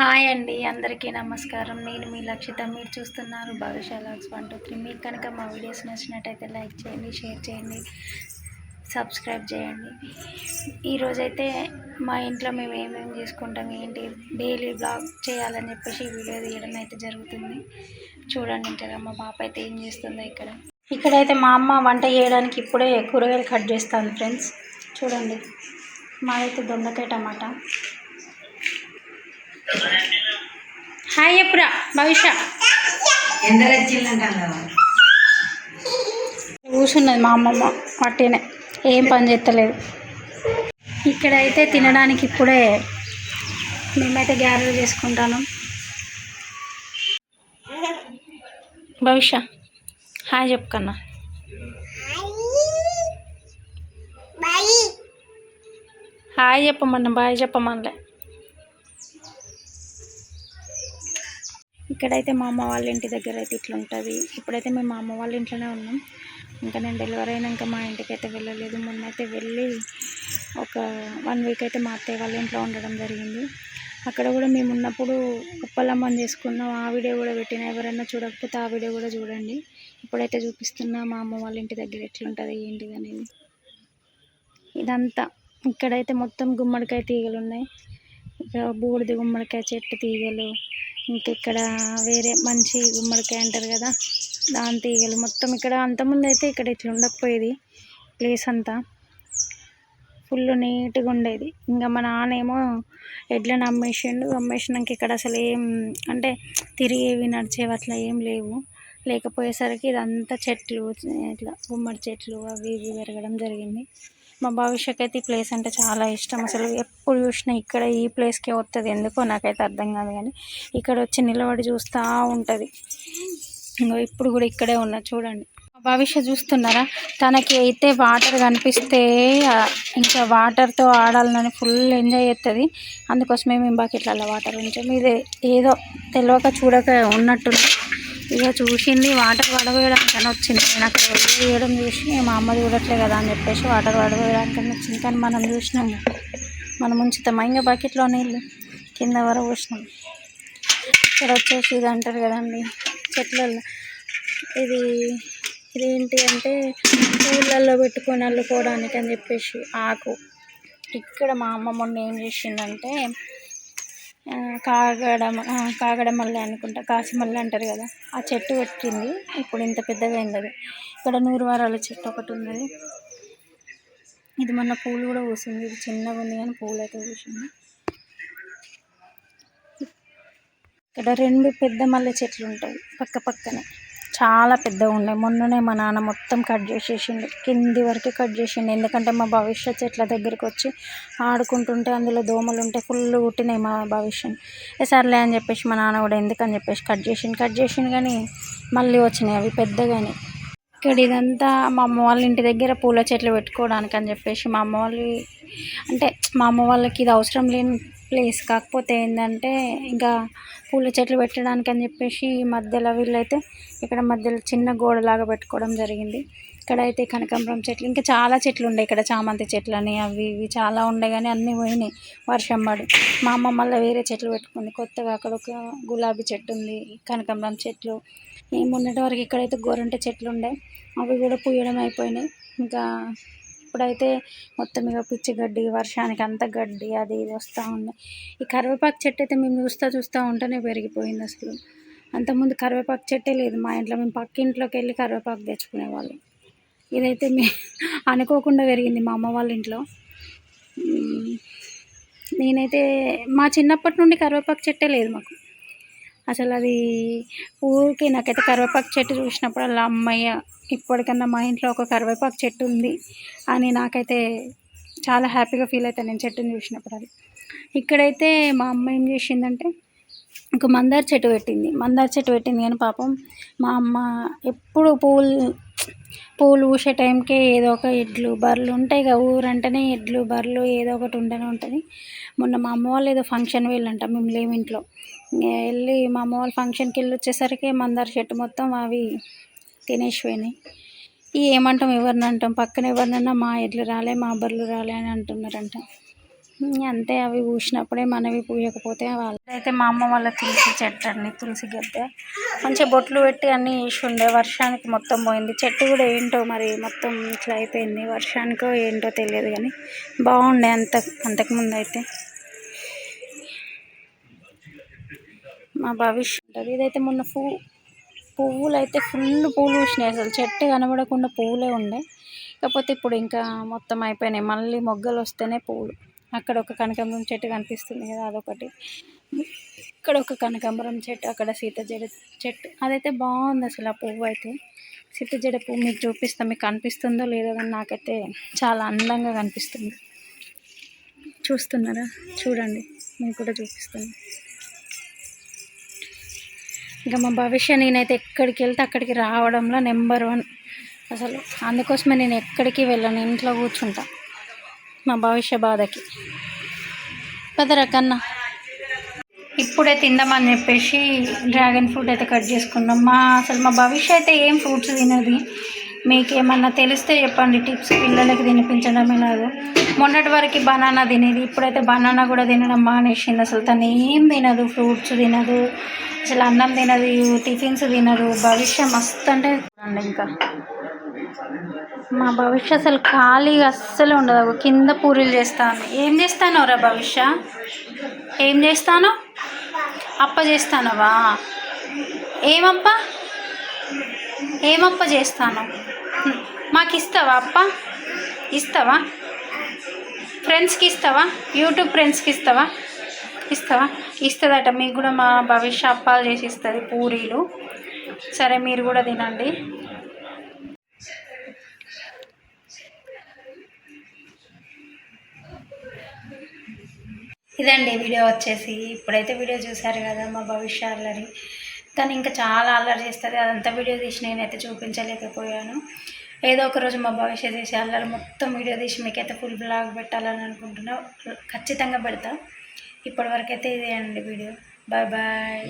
Hi అండి అందరికీ నమస్కారం. నేను మీ లక్షిత మీరు చూస్తున్నారు Bhavishya logs one two three. మీకు కనుక మా వీడియోస్ నచ్చినట్టయితే లైక్ చేయండి షేర్ చేయండి సబ్స్క్రైబ్ చేయండి. ఈరోజైతే మా ఇంట్లో మేము ఏమేమి చేసుకుంటాం ఏంటి డైలీ బ్లాగ్ చేయాలని చెప్పేసి ఈ వీడియో తీయడం అయితే జరుగుతుంది. చూడండి ఇంకా మా పాప అయితే ఏం చేస్తుందో ఇక్కడ. ఇక్కడైతే మా అమ్మ వంట చేయడానికి ఇప్పుడే కూరగాయలు కట్ చేస్తాను ఫ్రెండ్స్. చూడండి మాదైతే దొండకాయ టమాటా. హాయ్ ఎప్పుడా భవిష్య కూర్చున్నది మా అమ్మమ్మ పట్టినే ఏం పని చేస్తలేదు. ఇక్కడైతే తినడానికి ఇప్పుడే మేమైతే గ్యారెలు చేసుకుంటాను. భవిష్య హాయ్ చెప్పుకన్నా హాయ్ చెప్పమన్నా బాయ్ చెప్పమనలే. ఇక్కడైతే మా అమ్మ వాళ్ళ ఇంటి దగ్గర అయితే ఇట్లా ఉంటుంది ఇప్పుడైతే మేము మా అమ్మ వాళ్ళ ఇంట్లోనే ఉన్నాం. ఇంకా నేను డెలివరీ అయినాక మా ఇంటికి అయితే వెళ్ళలేదు. మొన్న అయితే వెళ్ళి ఒక వన్ వీక్ అయితే మా అత్తయ్య వాళ్ళ ఇంట్లో ఉండడం జరిగింది. అక్కడ కూడా మేము ఉన్నప్పుడు ఉప్పలమ్మని చేసుకున్నాం. ఆ వీడియో కూడా పెట్టిన. ఎవరైనా చూడకపోతే ఆ వీడియో కూడా చూడండి. ఇప్పుడైతే చూపిస్తున్నా మా అమ్మ వాళ్ళ ఇంటి దగ్గర ఎట్లుంటుంది ఏంటిది అనేది. ఇదంతా. ఇక్కడైతే మొత్తం గుమ్మడికాయ తీగలు ఉన్నాయి ఇక్కడ బూడిద గుమ్మడికాయ చెట్టు తీగలు ఇంకా ఇక్కడ వేరే మంచి గుమ్మడికాయ అంటారు కదా దాని తీగలు. మొత్తం ఇక్కడ అంతకుముందు అయితే ఇక్కడ ఇట్లా ఉండకపోయేది ప్లేస్ అంతా. ఫుల్ నీట్గా ఉండేది. ఇంకా మా నాన్నేమో ఎడ్లను అమ్మేసిండు. అమ్మేసినాక ఇక్కడ అసలు ఏం అంటే తిరిగేవి నడిచేవి అట్లా ఏం లేవు. లేకపోయేసరికి ఇదంతా చెట్లు ఇట్లా గుమ్మడి చెట్లు అవి ఇవి పెరగడం జరిగింది. మా భవిష్యత్ అయితే ఈ ప్లేస్ అంటే చాలా ఇష్టం. అసలు ఎప్పుడు చూసినా ఇక్కడ ఈ ప్లేస్కే వస్తుంది ఎందుకో నాకైతే అర్థం కాదు కానీ ఇక్కడ వచ్చి నిలబడి చూస్తూ ఉంటుంది. ఇంగో ఇప్పుడు కూడా ఇక్కడే ఉన్నా. చూడండి. మా భవిష్య చూస్తున్నారా? తనకి అయితే వాటర్ కనిపిస్తే ఇంకా వాటర్తో ఆడాలని ఫుల్ ఎంజాయ్ చేస్తుంది అందుకోసమే మేము బకెట్లలో వాటర్ ఉంచాం. ఇది ఏదో తెలియక చూడక ఉన్నట్టు ఇక చూసింది వాటర్ పడవేయడానికి అని వచ్చింది. నేను అక్కడ వేయడం చూసి మా అమ్మ చూడట్లే కదా అని చెప్పేసి వాటర్ పడవేయడానికి అని వచ్చింది. కానీ మనం చూసినాము. మనం ఉంచుతాం. ఇంకా బకెట్లో నీళ్ళు కింద వరకు పోసినాం. ఇక్కడ వచ్చేసి ఇది అంటారు కదండి చెట్లలో ఇది ఇది ఏంటి అంటే పూలల్లో పెట్టుకొని అల్లుకోవడానికి అని చెప్పేసి ఆకు. ఇక్కడ మా అమ్మ మొన్న ఏం చేసిందంటే కాగడ కాగడ మల్లె అనుకుంటా కాసి మల్లె అంటారు కదా ఆ చెట్టు పెట్టింది. ఇప్పుడు ఇంత పెద్దగా అయింది అది. ఇక్కడ నూరు వారాల చెట్టు ఒకటి ఉన్నది. ఇది మొన్న పూలు కూడా పూసింది. ఇది చిన్నగా ఉంది కానీ పూలు అయితే పూసింది. ఇక్కడ రెండు పెద్ద మల్లె చెట్లు ఉంటాయి పక్క పక్కనే. చాలా పెద్దగా ఉన్నాయి మొన్ననే మా నాన్న మొత్తం కట్ చేసేసిండు. కింది వరకు కట్ చేసిండు. ఎందుకంటే మా భవిష్యత్ చెట్ల దగ్గరికి వచ్చి ఆడుకుంటుంటే అందులో దోమలు ఉంటే ఫుల్ కుట్టినాయి మా భవిష్యత్. ఏ సర్లే అని చెప్పేసి మా నాన్న కూడా ఎందుకని చెప్పేసి కట్ చేసిండు. కట్ చేసిండు కానీ మళ్ళీ వచ్చినాయి అవి పెద్దగానే ఇక్కడ ఇదంతా మా అమ్మ వాళ్ళ ఇంటి దగ్గర పూల చెట్లు పెట్టుకోవడానికి అని చెప్పేసి మా అమ్మ వాళ్ళు అంటే మా అమ్మ వాళ్ళకి ఇది అవసరం లేని ప్లేస్. కాకపోతే ఏంటంటే ఇంకా పూల చెట్లు పెట్టడానికి అని చెప్పేసి ఈ మధ్యలో వీళ్ళైతే ఇక్కడ మధ్యలో చిన్న గోడలాగా పెట్టుకోవడం జరిగింది. ఇక్కడైతే కనకాంబరం చెట్లు ఇంకా చాలా చెట్లు ఉండే ఇక్కడ చామంతి చెట్లు అని అవి ఇవి చాలా ఉండే కానీ అన్నీ పోయినాయి వర్షం పడి. మా అమ్మ మళ్ళీ వేరే చెట్లు పెట్టుకుంది. కొత్తగా అక్కడ ఒక గులాబీ చెట్టు ఉంది కనకాంబరం చెట్లు మొన్నటి వరకు ఇక్కడైతే గోరంట చెట్లు ఉండే అవి కూడా పూయడం అయిపోయినాయి. ఇంకా ఇప్పుడైతే మొత్తం ఇక పిచ్చి గడ్డి వర్షానికి అంత గడ్డి అది ఇది వస్తూ ఉంది. ఈ కరివేపాకు చెట్టు అయితే మేము చూస్తూ చూస్తూ ఉంటేనే పెరిగిపోయింది అసలు. అంతకుముందు కరివేపాకు చెట్టే లేదు మా ఇంట్లో మేము పక్క ఇంట్లోకి వెళ్ళి కరివేపాకు తెచ్చుకునేవాళ్ళం ఇదైతే మే అనుకోకుండా పెరిగింది మా అమ్మ వాళ్ళ ఇంట్లో. నేనైతే మా చిన్నప్పటి నుండి కరివేపాకు చెట్టే లేదు మాకు. అసలు అది ఊరికే నాకైతే కరివేపాకు చెట్టు చూసినప్పుడల్లా అమ్మయ్య ఇప్పటికన్నా మా ఇంట్లో ఒక కరివేపాకు చెట్టు ఉంది అని నాకైతే చాలా హ్యాపీగా ఫీల్ అవుతాను నేను చెట్టుని చూసినప్పుడు అది. ఇక్కడైతే మా అమ్మ ఏం చేసిందంటే ఒక మందార చెట్టు పెట్టింది. మందార చెట్టు పెట్టింది కానీ పాపం మా అమ్మ ఎప్పుడు పూలు పూలు పూసే టైంకే ఏదో ఒక ఎడ్లు బర్రెలు ఉంటాయి కదా ఊరంటేనే ఎడ్లు బర్రెలు ఏదో ఒకటి ఉండనే ఉంటుంది. మొన్న మా అమ్మ వాళ్ళు ఏదో ఫంక్షన్ వెళ్ళంట మేము లేము ఇంట్లో. వెళ్ళి మా అమ్మ వాళ్ళ ఫంక్షన్కి వెళ్ళి వచ్చేసరికి మందార చెట్టు మొత్తం అవి తినేసిపోయినాయి ఏమంటాం ఎవరిని అంటాం? పక్కన ఎవరినన్నా మా ఎడ్లు రాలే మా బర్రెలు రాలే అని అంటున్నారంట. అంతే అవి పూసినప్పుడే మనవి పూయకపోతే వాళ్ళు అయితే మా అమ్మ వాళ్ళ తులసి చెట్టు అండి తులసి గద్దె మంచిగా బొట్లు పెట్టి అన్నీ వేసి ఉండే వర్షానికి మొత్తం పోయింది. చెట్టు కూడా ఏంటో మరి మొత్తం ఇట్లా అయిపోయింది. వర్షానికో ఏంటో తెలియదు కానీ బాగుండే అంత అంతకుముందు అయితే మా భవిష్యత్ ఇదైతే మొన్న పూ పువ్వులు అయితే ఫుల్ పూలు పూసినాయి అసలు. చెట్టు కనబడకుండా పువ్వులే ఉండే. కాకపోతే ఇప్పుడు ఇంకా మొత్తం అయిపోయినాయి. మళ్ళీ మొగ్గలు వస్తేనే పువ్వులు అక్కడ ఒక కనకాంబరం చెట్టు కనిపిస్తుంది కదా అదొకటి. ఇక్కడ ఒక కనకాంబరం చెట్టు అక్కడ సీతజడ చెట్టు. అదైతే బాగుంది అసలు ఆ పువ్వు అయితే. సీత జడ పువ్వు మీకు చూపిస్తాను మీకు కనిపిస్తుందో లేదో కానీ నాకైతే చాలా అందంగా కనిపిస్తుంది. చూస్తున్నారా? చూడండి నేను కూడా చూపిస్తాను. ఇంకా మా భవిష్య నేనైతే ఎక్కడికి వెళ్తే అక్కడికి రావడంలో నెంబర్ వన్. అసలు అందుకోసమే నేను ఎక్కడికి వెళ్ళను ఇంట్లో కూర్చుంటా. మా భవిష్య బాధకి. పదరా కన్నా. ఇప్పుడే తిందామని చెప్పేసి డ్రాగన్ ఫ్రూట్ అయితే కట్ చేసుకున్నాం. మా అసలు మా భవిష్య అయితే ఏం ఫ్రూట్స్ తినది? మీకు ఏమన్నా తెలిస్తే చెప్పండి. టిప్స్ పిల్లలకి తినిపించడం ఎలాగో మొన్నటి వరకు బనానా తినేది ఇప్పుడైతే బనానా కూడా తినడం మానేసింది. అసలు తను ఏం తినదు? ఫ్రూట్స్ తినదు. అసలు అన్నం తినదు టిఫిన్స్ తినదు. భవిష్యం మస్తు అంటే ఇంకా. మా భవిష్య అసలు ఖాళీగా అస్సలు ఉండదు. కింద పూరీలు చేస్తాను. ఏం చేస్తాను రా భవిష్య? ఏం చేస్తాను? అప్ప చేస్తానవా? ఏమప్ప? ఏమప్ప చేస్తాను? మాకు ఇస్తావా అప్ప? ఇస్తావా? ఫ్రెండ్స్కి ఇస్తావా? యూట్యూబ్ ఫ్రెండ్స్కి ఇస్తావా? ఇస్తావా? ఇస్తుందట. మీకు కూడా మా భవిష్య అప్పాలు చేసి ఇస్తుంది పూరీలు. సరే మీరు కూడా తినండి. ఇదండి వీడియో వచ్చేసి. ఇప్పుడైతే వీడియో చూశారు కదా మా భవిష్య అల్లరి. తను ఇంకా చాలా అల్లరి చేస్తుంది. అదంతా వీడియో తీసి నేనైతే చూపించలేకపోయాను. ఏదో ఒక రోజు మా భవిష్య చేసి అల్లరి మొత్తం వీడియో తీసి మీకైతే ఫుల్ బ్లాగ్ పెట్టాలని అనుకుంటున్నా. ఖచ్చితంగా పెడతా. ఇప్పటివరకైతే ఇదే అండి వీడియో. Bye bye.